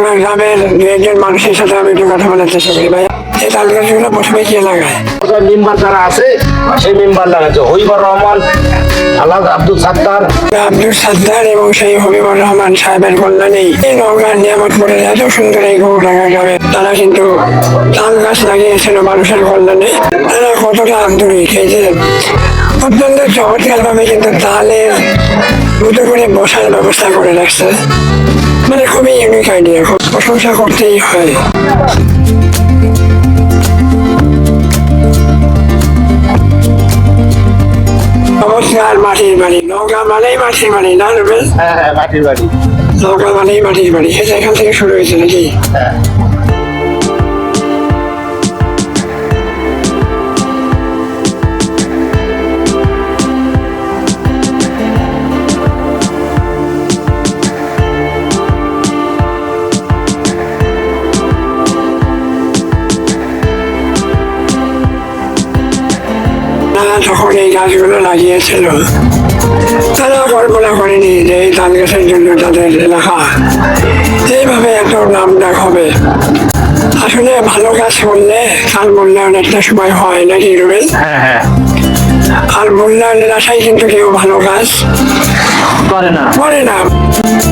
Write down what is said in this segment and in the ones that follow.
ঘুরডাঙ্গা গ্রামের দু একজন মানুষের সাথে আমি একটু কথা বলার চেষ্টা করি। ভাই এই তাল গাছগুলো প্রথমে কে লাগায়? মেম্বার যারা আছে সেই মেম্বার লাগাচ্ছে। রহমান আব্দুল সাত্তার। আব্দুল সাদ্দার এবং সেই হবিবুর রহমান সাহেবের কল্যাণেই এই নওগাঁ নিয়ামতপুরের এত সুন্দর এই গৌরাঙ্গা গ্রামে তারা কিন্তু তাল গাছ লাগিয়েছিল মানুষের কল্যাণে। তারা কতটা আন্তরিক এই যে অত্যন্ত চমৎকার ভাবে কিন্তু তালের মতো করে বসার ব্যবস্থা করে রাখছে। মানে খুবই ইউনিক আইডিয়া খুব প্রশংসা করতেই হয়। চমৎকার মাটির বাড়ি নৌকা মানেই মাটির বাড়ি না রুবেল হ্যাঁ হ্যাঁ মাটির বাড়ি। নৌকা মানেই মাটির বাড়ি সেটা এখান থেকে শুরু হয়েছে নাকি? হ্যাঁ। তারা যখন এই গাছগুলো লাগিয়েছিল। তারা কল্পনা করেনি যে এই তাল গাছের জন্য তাদের এলাকা এইভাবে এত নাম ডাক হবে আসলে ভালো গাছ করলে তার মূল্যায়ন একটা সময় হয় নাকি রুবেল? হ্যাঁ হ্যাঁ। আর মূল্যায়নের আশায় কিন্তু কেউ ভালো গাছ করে না। করে না।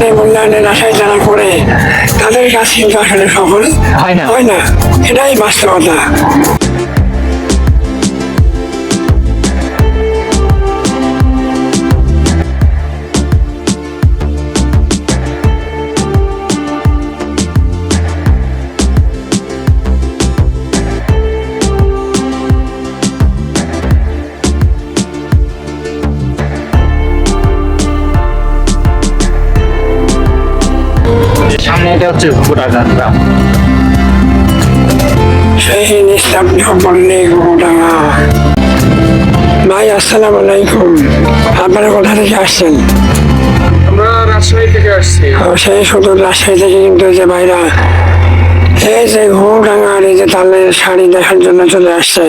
এই মূল্যায়নের আশায় যারা করে তাদের কাজ কিন্তু আসলে সফল হয় না। হয় না। এটাই বাস্তবতা। এটা হচ্ছে গোটাঘাট গ্রাম। সেই নিস্তব্ধ বললে গোডাঙ্গা ভাই আসসালাম আলাইকুম। আপনারা কোথা থেকে আসছেন? আমরা রাজশাহী থেকে আসছি। ও, সেই শুধু রাজশাহী থেকে কিন্তু যে ভাইরা এই যে ঘুমডাঙ্গার এই যে তালের শাড়ি দেখার জন্য চলে আসছে।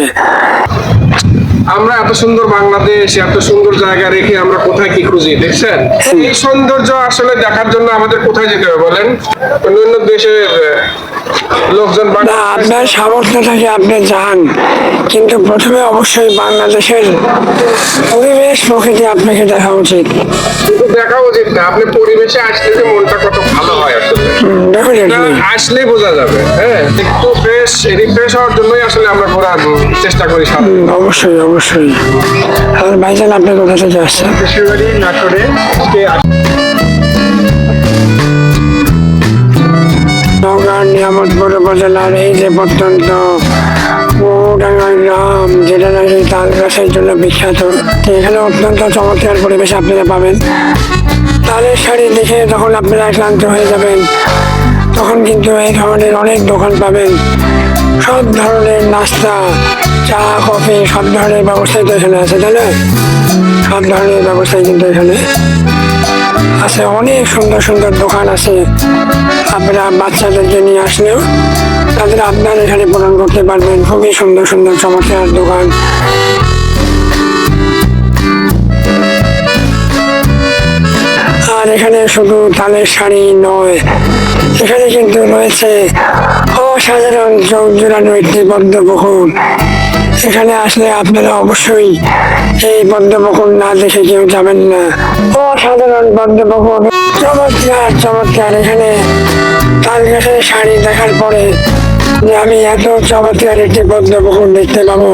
আমরা এত সুন্দর বাংলাদেশ এত সুন্দর জায়গা রেখে আমরা কোথায় কি খুঁজি দেখছেন? এই সৌন্দর্য আসলে দেখার জন্য আমাদের কোথায় যেতে হবে বলেন? অন্য দেশের লোকজন না আপনার সামর্থ্য থাকে আপনি যান। কিন্তু প্রথমে অবশ্যই বাংলাদেশের পরিবেশ প্রকৃতি আপনাকে দেখা উচিত। কিন্তু দেখা উচিত না আপনি পরিবেশে আসলে যে মনটা কত ভালো হয় আসলে। আসলেই বোঝা যাবে হ্যাঁ? একটু ফ্রেশ রিফ্রেশ হওয়ার জন্যই আসলে আমরা ঘোরার চেষ্টা করি অবশ্যই অবশ্যই। আর ভাইজান আপনি কোথা থেকে আসছেন? নাটোরে আজকে নওগাঁ নিয়ামতপুর উপজেলার এই যে প্রত্যন্ত ডাঙ্গা গ্রাম, যেটা নাকি তাল গাছের জন্য বিখ্যাত এখানে অত্যন্ত চমৎকার পরিবেশ আপনারা পাবেন। তালের শাড়ি দেখে যখন আপনারা ক্লান্ত হয়ে যাবেন, তখন কিন্তু এই ধরনের অনেক দোকান পাবেন। সব ধরনের নাস্তা, চা, কফি, সব ধরনের ব্যবস্থাই তো এখানে আছে, তাই না? সব ধরনের ব্যবস্থাই কিন্তু এখানে আছে, অনেক সুন্দর সুন্দর দোকান আছে। আপনারা বাচ্চাদেরকে নিয়ে আসলেও তাদের আপনার এখানে পূরণ করতে পারবেন। খুবই সুন্দর সুন্দর চমৎকার দোকান। আর এখানে শুধু তালের শাড়ি নয়, এখানে কিন্তু রয়েছে অসাধারণ চোখ জোড়ানো একটি পদ্মপুকুর এখানে আসলে আপনারা অবশ্যই এই পদ্মপুকুর না দেখে কেউ যাবেন না। অসাধারণ পদ্মপুকুর চমৎকার চমৎকার। এখানে তার গাছের শাড়ি দেখার পরে যে আমি এত চমৎকার একটি পদ্মপুকুর দেখতে পাবো,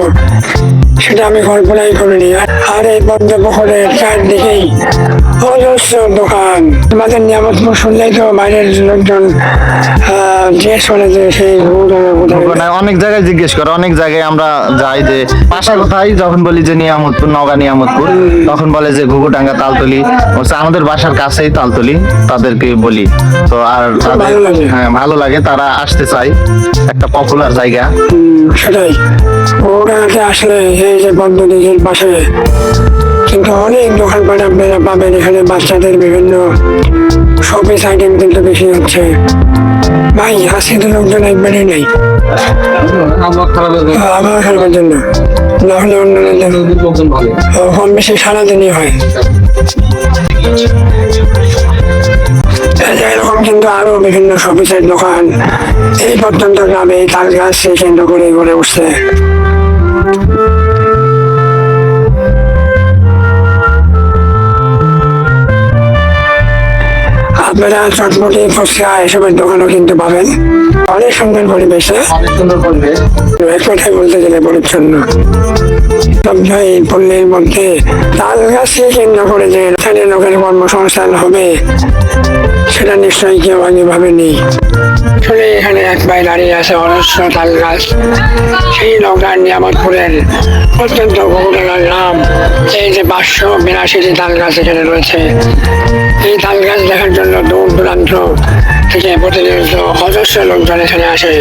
সেটা আমি কল্পনাই করিনি। আর এই পদ্মপুকুরের চারদিকেই অজস্র দোকান। তোমাদের নিয়ামতপুর শুনলেই তো বাইরের লোকজন জিজ্ঞেস করে যে সেই অনেক জায়গায় জিজ্ঞেস করে অনেক জায়গায় আমরা যাই যে বাসা কোথায় যখন বলি যে নিয়ামতপুর নগা নিয়ামতপুর তখন বলে যে ঘুঘুটাঙ্গা তালতলি। বলছে আমাদের বাসার কাছেই তালতলি তাদেরকে বলি। তো আর লাগে। হ্যাঁ ভালো লাগে তারা আসতে চায়। একটা পপুলার জায়গা। সেটাই। গরুডাঙ্গাতে আসলে এই যে পদ্মদিঘির পাশে কিন্তু অনেক দোকানপাট আপনারা পাবেন। এখানে বাচ্চাদের বিভিন্ন শপিস আইটেম কিন্তু বেশি হচ্ছে। ভাই আজকে তো লোকজন একবারই নেই। আবহাওয়া খারাপ আমার খেলবার জন্য। না হলে অন্যদের কম বেশি সারাদিনই হয়। এরকম কিন্তু আরও বিভিন্ন সফিসের দোকান। এই প্রত্যন্ত গ্রামে তাল গাছকে কেন্দ্র করে গড়ে উঠছে। আপনারা চটপটি ফুচকা এসবের দোকানও কিন্তু পাবেন। অনেক সুন্দর পরিবেশে। অনেক সুন্দর পরিবেশ। এক কথায় বলতে গেলে পরিচ্ছন্ন। স্তব্ধ এই পল্লীর মধ্যে। তাল গাছকে কেন্দ্র করে যে স্থানীয় লোকের কর্মসংস্থান হবে সেটা নিশ্চয়ই কেউ আগে নেই আসলে এখানে এক ভাই দাঁড়িয়ে আছে অনস্র তাল গাছ। সেই নৌকার নিয়ামতপুরের অত্যন্ত বহুটার নাম এই যে পাঁচশো বিরাশিটি তাল গাছ এখানে রয়েছে। এই তাল গাছ দেখার জন্য দূর দূরান্ত থেকে প্রতিনিয়ত অজস্র লোকজন এখানে আসে।